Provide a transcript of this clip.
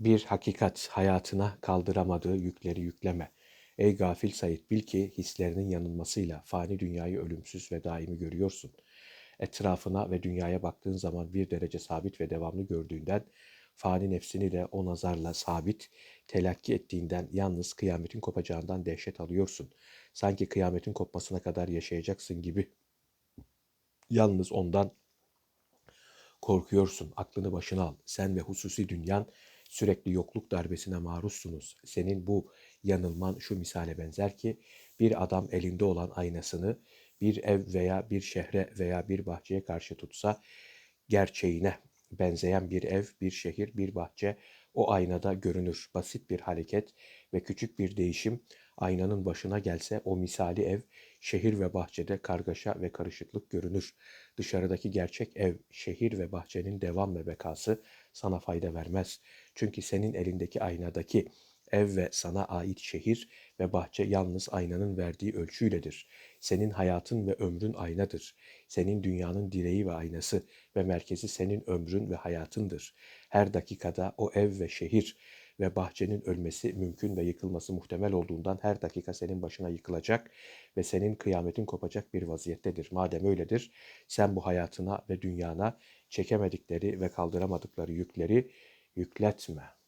Bir hakikat hayatına kaldıramadığı yükleri yükleme. Ey gafil Said bil ki hislerinin yanılmasıyla fani dünyayı ölümsüz ve daimi görüyorsun. Etrafına ve dünyaya baktığın zaman bir derece sabit ve devamlı gördüğünden fani nefsini de o nazarla sabit telakki ettiğinden yalnız kıyametin kopacağından dehşet alıyorsun. Sanki kıyametin kopmasına kadar yaşayacaksın gibi. Yalnız ondan korkuyorsun. Aklını başına al. Sen ve hususi dünyan sürekli yokluk darbesine maruzsunuz. Senin bu yanılman şu misale benzer ki bir adam elinde olan aynasını bir ev veya bir şehre veya bir bahçeye karşı tutsa gerçeğine benzeyen bir ev, bir şehir, bir bahçe o aynada görünür. Basit bir hareket ve küçük bir değişim aynanın başına gelse o misali ev, şehir ve bahçede kargaşa ve karışıklık görünür. Dışarıdaki gerçek ev, şehir ve bahçenin devam ve bekası sana fayda vermez. Çünkü senin elindeki aynadaki ev ve sana ait şehir ve bahçe yalnız aynanın verdiği ölçüyledir. Senin hayatın ve ömrün aynadır. Senin dünyanın direği ve aynası ve merkezi senin ömrün ve hayatındır. Her dakikada o ev ve şehir ve bahçenin ölmesi mümkün ve yıkılması muhtemel olduğundan her dakika senin başına yıkılacak ve senin kıyametin kopacak bir vaziyettedir. Madem öyledir, sen bu hayatına ve dünyana çekemedikleri ve kaldıramadıkları yükleri yükletme.''